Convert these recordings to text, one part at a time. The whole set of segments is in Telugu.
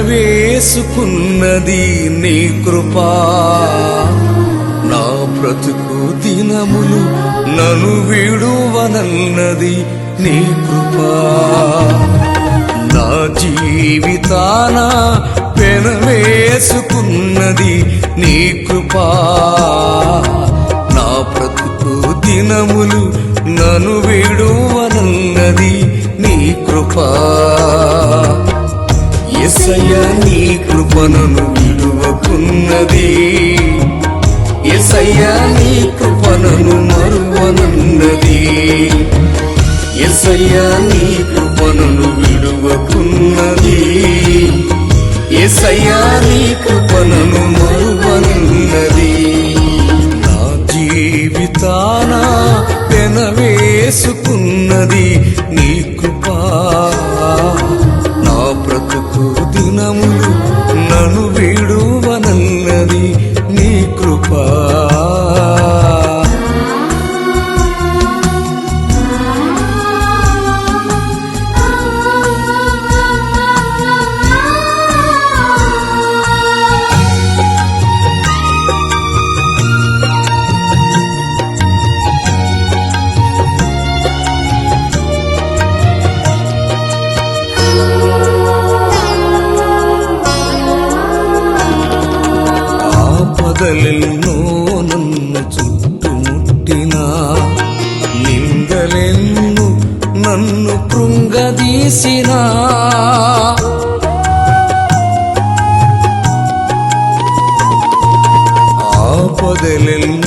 వేసుకున్నది నీ కృపా. నా బ్రతుకు దినములు నను విడువనన్నది నీ కృపా. నా జీవితాన పెనవేసుకున్నది నీ కృపా. నా బ్రతుకు దినములు నను విడువనన్నది నీ కృపా. ఎసయ్య నీ కృపణను విలువకున్నది. ఎసయ్య నీ కృపణను మరువనున్నది. ఎసయ్య నీ కృపణను విలువకున్నది. ఎసయ్య నీ కృపణను మరువనున్నది. నా జీవితాన పెనవేసుకున్నది నీ కృపా. దినములు காதலில்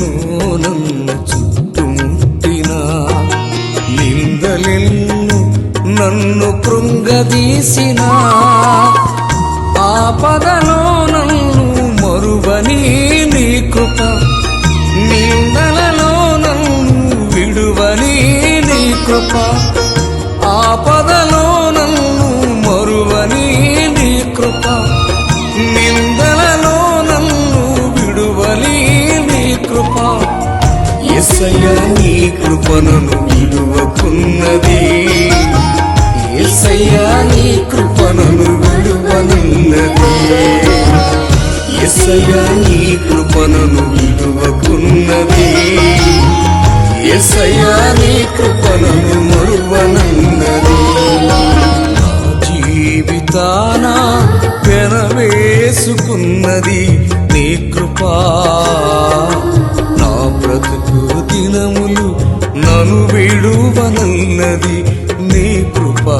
ఏసయ్యా నీ కృపణను విలువకున్నది ఏసయ్యా నీ కృపణను విలువనున్నది ఎసయ్యా నీ కృపణను విలువకున్నది ఎసయ్యా నీ కృపణను మరువనున్నది. జీవితాన పెనవేసుకున్నది నీ కృపా. విడువనన్నది నీ కృపా.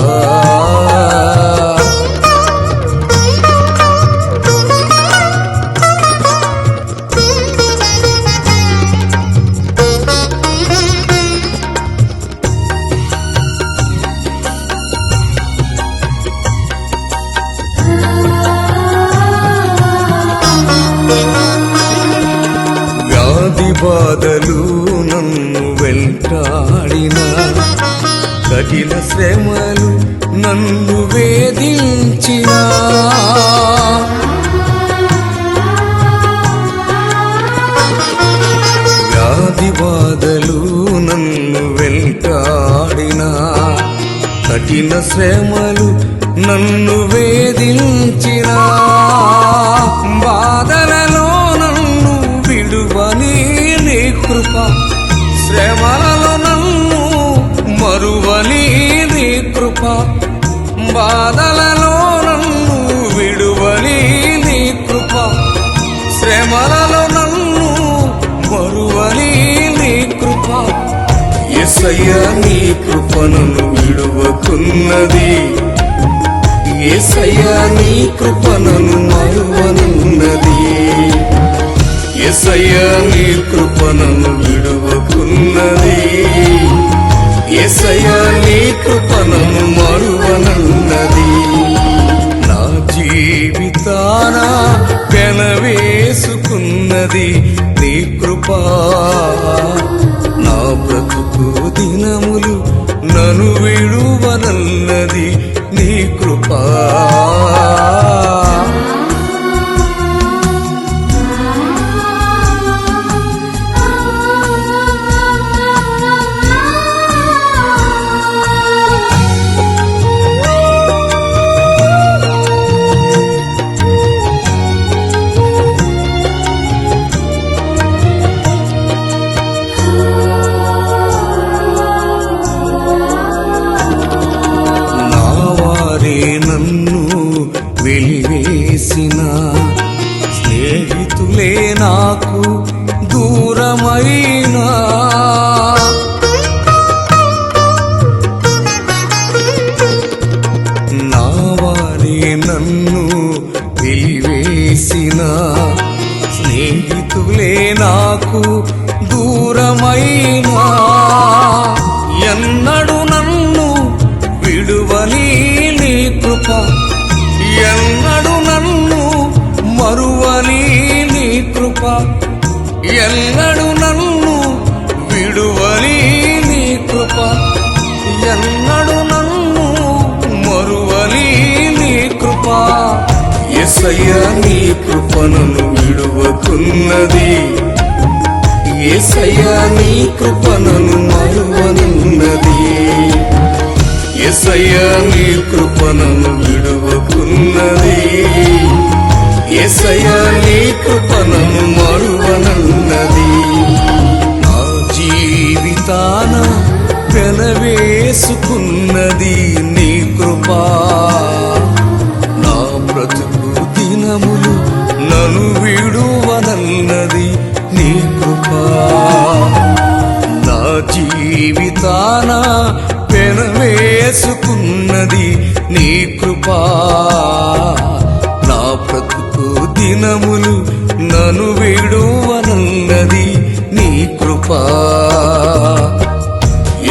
బాధలు నన్ను వెంటాడిన. కఠిన శ్రమలు నన్ను వేధించిన. వ్యాధి బాధలు నన్ను వెంటాడిన. కఠిన శ్రమలు నన్ను ఏసయ్యా నీ కృపను విడువకున్నది. ఏసయ్యా నీ కృపణను మరువనున్నది. ఎసయ్య నీ కృపణను విడువకున్నది. ఎసయ్య నీ కృపణను మరువనున్నది. నా జీవితాన పెనవేసుకున్నది నీ కృపా. దినములు నను విడువనన్నది వెలివేసిన స్నేహితులే నాకు దూరమైనా. నా వారే నన్ను వెలివేసిన స్నేహితులే నాకు దూరమైనా. మరువని నీ కృప. ఎన్నడు నన్ను విడువని నీ కృప. ఎన్నడు నన్ను మరువని నీ కృప. ఎసయ్య నీ కృపను విడువకున్నది. ఎసయ్య నీ కృపను మరువనున్నది. ఎసయ్య నీ కృపను విడువకు నీ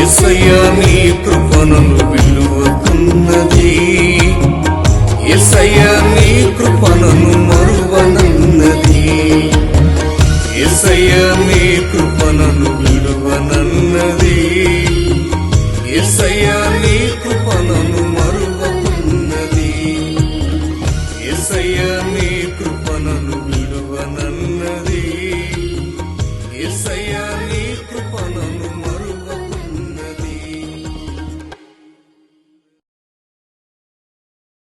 ఎసయ్యా నీ కృపను విలువతున్నది ఎసయ్యా నీ కృపను మరువనన్నది. ఎసయ్యా నీ కృపను విలువనన్నది. ఎసయ్యా నీ కృపను మరువకున్నది. ఎసయ్యా